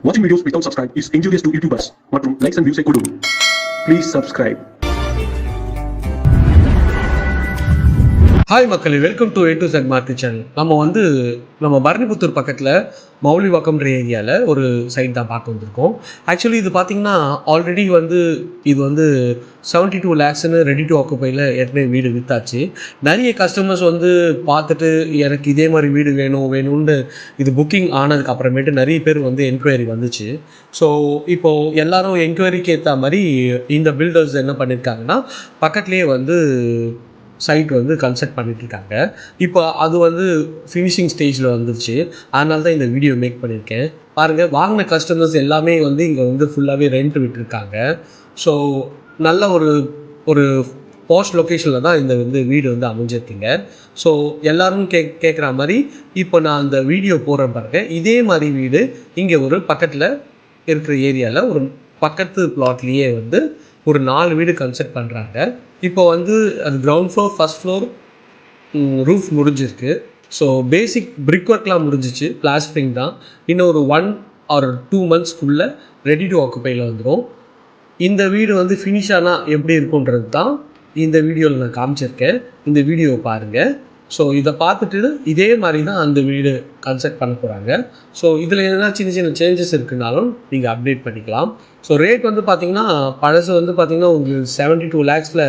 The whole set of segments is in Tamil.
Watching videos without subscribe is injurious to YouTubers மற்றும் likes and views ஐ கொடும் Please ஹாய் மக்களே. Welcome to A to Z Marthi channel நம்ம வந்து நம்ம பரணிபுத்தூர் பக்கத்தில் மௌலிவாக்கம்ன்ற ஏரியாவில் ஒரு சைட் தான் பார்க்க வந்திருக்கோம். ஆக்சுவலி இது பார்த்திங்கன்னா ஆல்ரெடி வந்து இது வந்து செவன்ட்டி டூ லேக்ஸ்னு ரெடி டு ஆக்குப்பையில் ஏற்கனவே வீடு விற்றாச்சு நிறைய கஸ்டமர்ஸ் வந்து பார்த்துட்டு எனக்கு இதே மாதிரி வீடு வேணும் வேணும்னு இது புக்கிங் ஆனதுக்கு அப்புறமேட்டு நிறைய பேர் வந்து என்கொயரி வந்துச்சு. ஸோ இப்போது எல்லாரும் என்கொயரிக்கு ஏற்ற மாதிரி இந்த பில்டர்ஸ் என்ன பண்ணியிருக்காங்கன்னா பக்கத்துலேயே வந்து சைட் வந்து கன்ஸ்ட்ரக்ட் பண்ணிட்டுருக்காங்க. இப்போ அது வந்து ஃபினிஷிங் ஸ்டேஜில் வந்துருச்சு. அதனால தான் இந்த வீடியோ மேக் பண்ணியிருக்கேன் பாருங்கள் வாங்கின கஸ்டமர்ஸ் எல்லாமே வந்து இங்கே வந்து ஃபுல்லாகவே ரெண்ட் விட்டுருக்காங்க. ஸோ நல்ல ஒரு ஒரு போஸ்ட் லொக்கேஷனில் தான் இந்த வந்து வீடு வந்து அமைஞ்சிருக்குங்க. ஸோ எல்லோரும் கே கேட்குற மாதிரி இப்போ நான் அந்த வீடியோ போடுற பாருங்க. இதே மாதிரி வீடு இங்கே ஒரு பக்கத்தில் இருக்கிற ஏரியாவில் ஒரு பக்கத்து பிளாட்லேயே வந்து ஒரு நாலு வீடு கன்ஸ்ட்ரக்ட் பண்ணுறாங்க இப்போ வந்து அது ground floor first floor roof முடிஞ்சிருக்கு. ஸோ பேசிக் பிரிக் ஒர்க்லாம் முடிஞ்சிச்சு பிளாஸ்டரிங் தான். இன்னும் ஒரு ஒன் ஆர் டூ மந்த்ஸ்க்குள்ளே ரெடி டு ஆக்குப்பையில் வந்துடும் இந்த வீடு வந்து ஃபினிஷ் ஆனால் எப்படி இருக்குன்றது தான் இந்த வீடியோவில் நான் காமிச்சிருக்கேன். இந்த வீடியோவை பாருங்கள் ஸோ இதை பார்த்துட்டு இதே மாதிரி தான் அந்த வீடு கன்ஸ்ட்ரக்ட் பண்ண போகிறாங்க ஸோ இதில் எதனா சின்ன சின்ன சேஞ்சஸ் இருக்குனாலும் நீங்கள் அப்டேட் பண்ணிக்கலாம். ஸோ ரேட் வந்து பார்த்தீங்கன்னா பழசு வந்து பார்த்தீங்கன்னா உங்களுக்கு செவன்ட்டி டூ லேக்ஸில்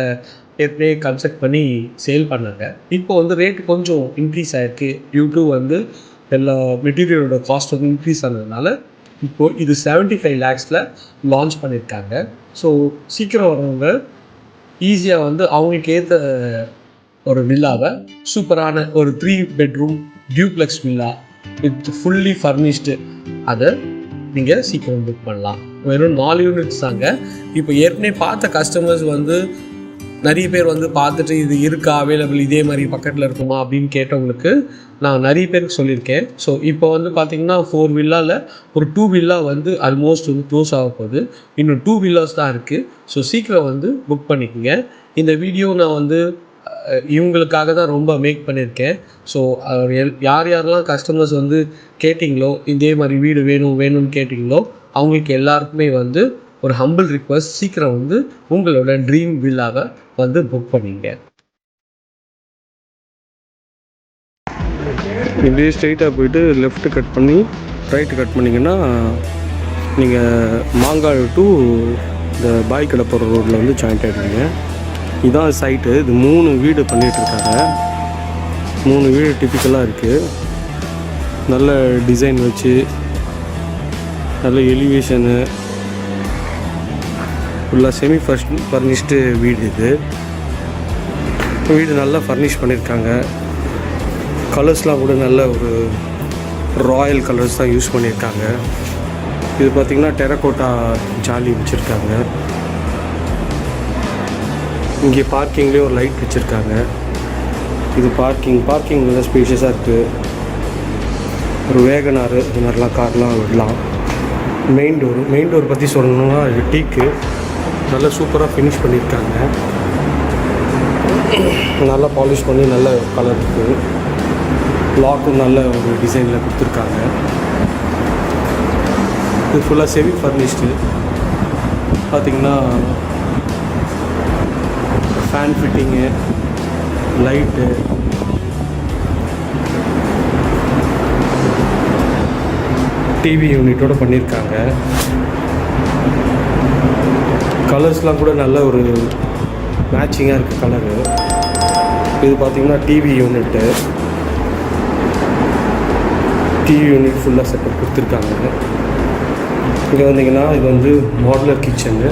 ஏற்கனவே கன்ஸ்ட்ரக்ட் பண்ணி சேல் பண்ணாங்க. இப்போ வந்து ரேட் கொஞ்சம் இன்க்ரீஸ் ஆகிருக்கு டியூ டு வந்து எல்லா மெட்டீரியலோட காஸ்ட் வந்து இன்க்ரீஸ் ஆனதுனால இப்போது இது செவன்ட்டி ஃபைவ் லேக்ஸில் லான்ச் பண்ணியிருக்காங்க ஸோ சீக்கிரம் வரவங்க ஈஸியாக வந்து அவங்களுக்கு ஏற்ற ஒரு வில்லாவை சூப்பரான ஒரு three bedroom duplex villa with fully furnished அதை நீங்கள் சீக்கிரம் புக் பண்ணலாம். வெறும் நாலு யூனிட்ஸ் தாங்க. இப்போ ஏற்கனவே பார்த்த கஸ்டமர்ஸ் வந்து நிறைய பேர் வந்து பார்த்துட்டு இது இருக்கா அவைலபிள் இதே மாதிரி பக்கத்தில் இருக்குமா அப்படின்னு கேட்டவங்களுக்கு நான் நிறைய பேருக்கு சொல்லியிருக்கேன். ஸோ இப்போ வந்து பார்த்தீங்கன்னா ஃபோர் வில்லாவில் ஒரு டூ வில்லா வந்து ஆல்மோஸ்ட் வந்து க்ளோஸ் ஆக போகுது. இன்னும் டூ வில்லாஸ் தான் இருக்குது ஸோ சீக்கிரம் வந்து புக் பண்ணிக்கோங்க. இந்த வீடியோ நான் வந்து இவங்களுக்காக தான் ரொம்ப மேக் பண்ணியிருக்கேன். ஸோ யார் யாரெல்லாம் கஸ்டமர்ஸ் வந்து கேட்டிங்களோ இதே மாதிரி வீடு வேணும் வேணும்னு கேட்டிங்களோ அவங்களுக்கு எல்லாருக்குமே வந்து ஒரு ஹம்பிள் ரிக்வஸ்ட் சீக்கிரம் வந்து உங்களோட ட்ரீம் வில்லாக வந்து புக் பண்ணிங்க. இப்படியே ஸ்ட்ரெயிட்டாக போயிட்டு லெஃப்ட் கட் பண்ணி ரைட்டு கட் பண்ணிங்கன்னா நீங்கள் மாங்காடு டு இந்த பாய் கடை போகிற ரோட்டில் வந்து ஜாயிண்ட் ஆகிடுவீங்க இதுதான் சைட்டு இது மூணு வீடு பண்ணிகிட்ருக்காங்க மூணு வீடு டிப்பிக்கலாக இருக்குது நல்ல டிசைன் வச்சு நல்ல எலிவேஷனு ஃபுல்லாக செமி ஃபர்ஸ்ட் ஃபர்னிஷ்டு வீடு இது. வீடு நல்லா ஃபர்னிஷ் பண்ணியிருக்காங்க கலர்ஸ்லாம் கூட நல்ல ஒரு ராயல் கலர்ஸ் தான் யூஸ் பண்ணியிருக்காங்க இது பார்த்திங்கன்னா டெரகோட்டா ஜாலி வச்சுருக்காங்க. இங்கே பார்க்கிங்லேயே ஒரு லைட் வச்சுருக்காங்க. இது பார்க்கிங் பார்க்கிங் நல்லா ஸ்பேஷியஸாக இருக்குது ஒரு வேகனார் இது மாதிரிலாம் கார்லாம் விடலாம். மெயின் டோர் மெயின் டோர் பற்றி சொல்லணும்னா இது டீக்கு. நல்லா சூப்பராக ஃபினிஷ் பண்ணியிருக்காங்க. நல்லா பாலிஷ் பண்ணி நல்ல கலர் இருக்குது லாக்கும் நல்ல ஒரு டிசைனில் கொடுத்துருக்காங்க. இது ஃபுல்லாக செமி ஃபர்னிஷ்டு பார்த்திங்கன்னா ஃபேன் ஃபிட்டிங்கு லைட்டு டிவி யூனிட்டோடு பண்ணியிருக்காங்க கலர்ஸ்லாம் கூட நல்ல ஒரு மேட்சிங்காக இருக்குது கலரு இது பார்த்திங்கன்னா டிவி யூனிட்டு டிவி யூனிட் ஃபுல்லாக செட்டப் கொடுத்துருக்காங்க. இங்கே வந்தீங்கன்னா இது வந்து மாடுலர் கிச்சனு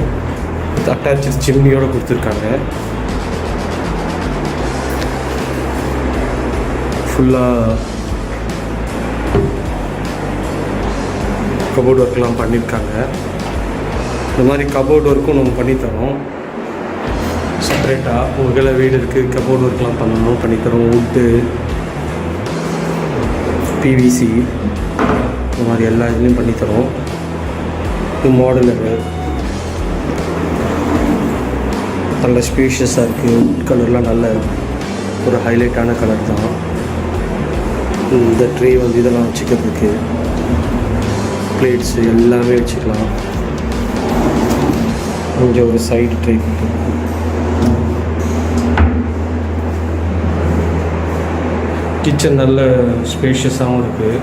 அட்டாச்சு சிம்னியோடு கொடுத்துருக்காங்க. ஃபுல்லாக கபோர்ட் ஒர்க்லாம் பண்ணியிருக்காங்க. இந்த மாதிரி கபோர்ட் ஒர்க்கும் நம்ம பண்ணித்தரோம். செப்பரேட்டாக உங்களை வீடு இருக்குது கபோர்ட் ஒர்க்லாம் பண்ணணும் பண்ணித்தரோம். வுட்டு பிவிசி இந்த மாதிரி எல்லா இதுலேயும் பண்ணித்தரோம். இது மாடலரு நல்ல ஸ்பீஷியஸாக இருக்குது வுட் கலர்லாம் நல்ல ஒரு ஹைலைட்டான கலர் தான். இந்த ட்ரே வந்து இதெல்லாம் வச்சுக்கிறதுக்கு பிளேட்ஸ் எல்லாமே வச்சுக்கலாம். இங்கே ஒரு சைடு ட்ரை கிச்சன் நல்ல ஸ்பேஷியஸாகவும் இருக்குது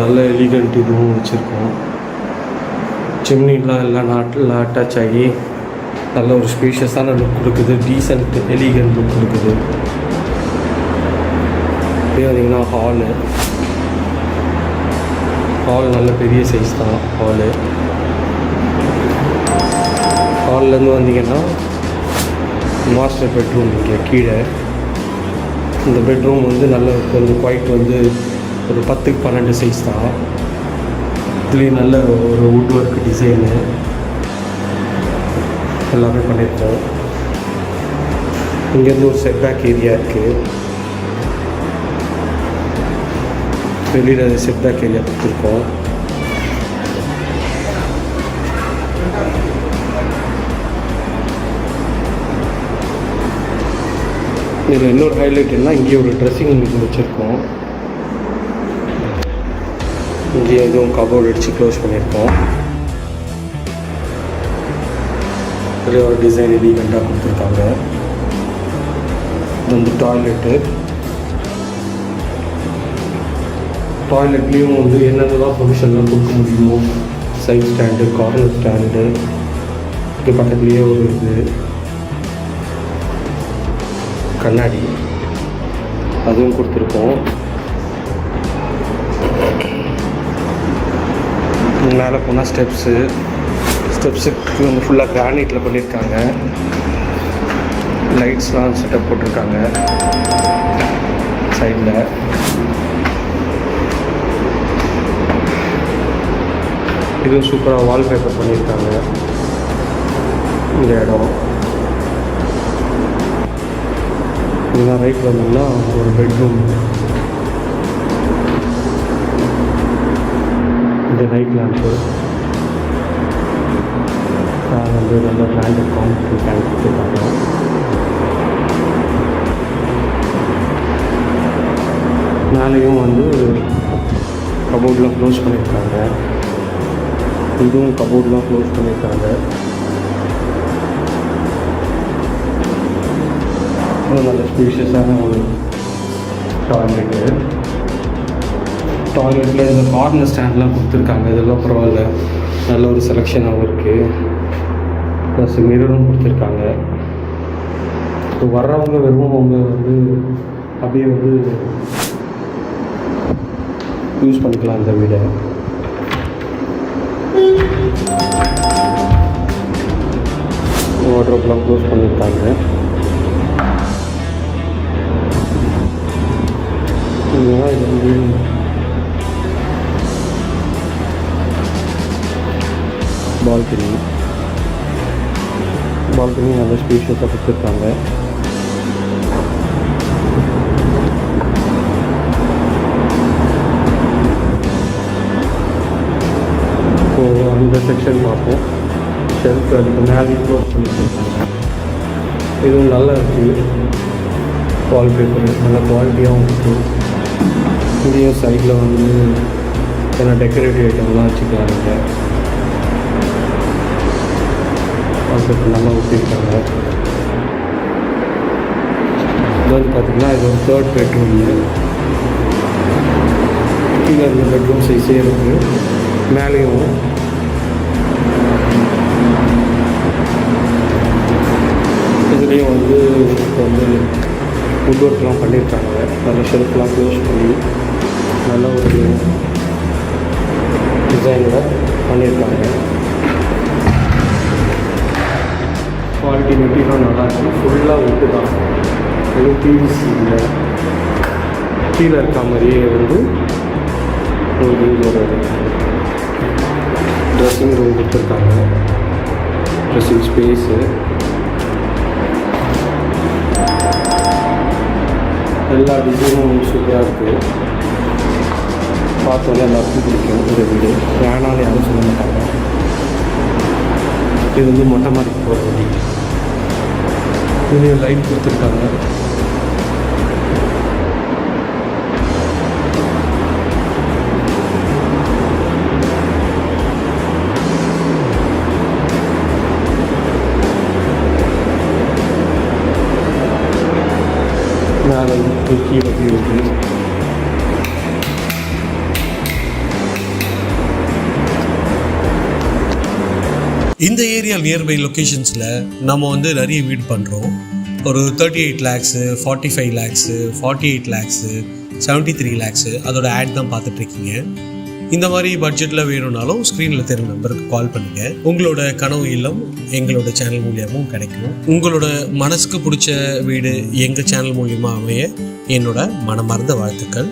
நல்ல எலிகண்ட் இதுவும் வச்சுருக்கோம். சிம்னிலாம் எல்லாம் நாட்டில் அட்டாச் ஆகி நல்ல ஒரு ஸ்பேஷியஸான லுக் கொடுக்குது. டீசென்ட் எலிகண்ட் லுக் கொடுக்குது. அப்படியே வந்தீங்கன்னா ஹாலு ஹால் நல்ல பெரிய சைஸ் தான் ஹாலு ஹால்லேருந்து வந்தீங்கன்னா மாஸ்டர் பெட்ரூம் இங்கே கீழே. இந்த பெட்ரூம் வந்து நல்ல கொஞ்சம் குவைட் வந்து ஒரு பத்துக்கு பன்னெண்டு சைஸ் தான். இதுலேயும் நல்ல ஒரு வுட் ஒர்க் டிசைனு எல்லாமே பண்ணியிருக்கோம். இங்கேருந்து ஒரு செட்பேக் ஏரியா இருக்குது வெளியில் செட்பேக் ஏரியா கொடுத்துருக்கோம் இதில் இன்னொரு ஹைலைட் என்ன இங்கே ஒரு ட்ரெஸ்ஸிங் இது வச்சுருக்கோம் இங்கே எதுவும் கபோர்டு அடித்து க்ளோஸ் பண்ணியிருக்கோம் இதில் ஒரு டிசைன் எலிகண்டாக கொடுத்துருக்காங்க இது வந்து டாய்லெட்டு டாய்லெட்லேயும் வந்து என்னென்னலாம் பொசிஷன்லாம் கொடுக்க முடியுமோ? சைட் ஸ்டாண்டு கார்னர் ஸ்டாண்டு இது பக்கத்துலேயே ஒரு இது. கண்ணாடி. அதுவும் கொடுத்துருக்கோம். மேலே போனால் ஸ்டெப்ஸு ஸ்டெப்ஸுக்கு வந்து ஃபுல்லாக கிரானைட்டில் பண்ணியிருக்காங்க. லைட்ஸ்லாம் செட்டப் போட்டிருக்காங்க. சைடில் இதுவும் சூப்பராக வால்பேப்பர் பண்ணியிருக்காங்க. இந்த இடம். இதுதான் ரைட் வந்தோம்னா ஒரு பெட்ரூம் இந்த நைட் லேம்ப்பு வந்து நல்ல பிராண்ட் காம்பவுண்ட் டேங்க் கொடுத்துருக்காங்க. மேலேயும் வந்து கபோர்ட்லாம் க்ளோஸ் பண்ணியிருக்காங்க. இதுவும் கபோர்ட்லாம் க்ளோஸ் பண்ணியிருக்காங்க. நல்ல ஸ்பீஷியஸான ஒரு டாய்லெட்டு டாய்லெட்டில் இந்த கார்னர் ஸ்டாண்ட்லாம் கொடுத்துருக்காங்க. இதெல்லாம் பரவாயில்ல. நல்ல ஒரு செலெக்ஷனாகவும் இருக்குது ப்ளஸ் மிரரும் கொடுத்துருக்காங்க. இப்போ வர்றவங்க வெறும் அவங்க வந்து அப்படியே வந்து யூஸ் பண்ணிக்கலாம் இந்த வீடை. வாட்ரோப்லாம் க்ளோஸ் பண்ணியிருக்காங்க இதுதான் இது வந்து பால்கனி பால்கனி நல்ல ஸ்பேஷியஸாக கொடுத்துருக்காங்க ஸோ அந்த செக்ஷன் பார்ப்போம் ஷெல்ஃப் அதுக்கு மேலே க்ளோஸ் பண்ணியிருக்காங்க இதுவும் நல்லா இருக்குது வால்பேப்பர் நல்ல குவாலிட்டியாகவும் இருக்குது இங்கேயும் சைடில் வந்து ஏன்னா டெக்கரேட்டிவ் ஐட்டம்லாம் வச்சுக்கலாம் இங்கே வால்பேப்பர் நல்லா ஊற்றிருக்காங்க இது வந்து பார்த்திங்கன்னா இது ஒரு தேர்ட் பெட்ரூம் கீழே இருந்த பெட்ரூம் சைஸே இருக்குது மேலேயும் இதுலேயும் வந்து இப்போ வந்து வுட் ஒர்க்லாம் பண்ணியிருக்காங்க. நல்ல ஷெல்ஃப்லாம் க்ளோஸ் பண்ணி நல்ல ஒரு டிசைனில் பண்ணியிருக்காங்க. குவாலிட்டி மெட்டீரியலும் நல்லாயிருக்கு ஃபுல்லாக வுட்டு தான். எதுவும் பிவிசி இல்லை கீழே இருக்க மாதிரியே வந்து ஒரு ஒரு ட்ரெஸ்ஸிங் ரூம் கொடுத்துருக்காங்க. ட்ரெஸ்ஸிங் ஸ்பேஸு எல்லா டிசைனும் சூப்பராக இருக்குது பார்த்தோன்னே எல்லாருக்கும் பிடிக்கும் இந்த வீடு. வேணாலும் யாரும் சொல்ல மாட்டாங்க. இது வந்து மொட்டை மாதிரி போகிற வழி. இதுலேயும் லைட் கொடுத்துருக்காங்க. கீழே வியூ இந்த ஏரியா நியர்பை லொக்கேஷன்ஸில் நம்ம வந்து நிறைய வீடு பண்ணுறோம் ஒரு thirty eight lakhs forty five lakhs forty eight lakhs seventy three lakhs அதோட ஆட் தான் பார்த்துட்ருக்கீங்க இந்த மாதிரி பட்ஜெட்டில் வேணும்னாலும் ஸ்க்ரீனில் தெரியும் நம்பருக்கு கால் பண்ணுங்கள் உங்களோட கனவு இல்லம் எங்களோட சேனல் மூலியமும் கிடைக்கும். உங்களோட மனசுக்கு பிடிச்ச வீடு எங்கள் சேனல் மூலியமாக அமைய என்னோட மனமார்ந்த வாழ்த்துக்கள்.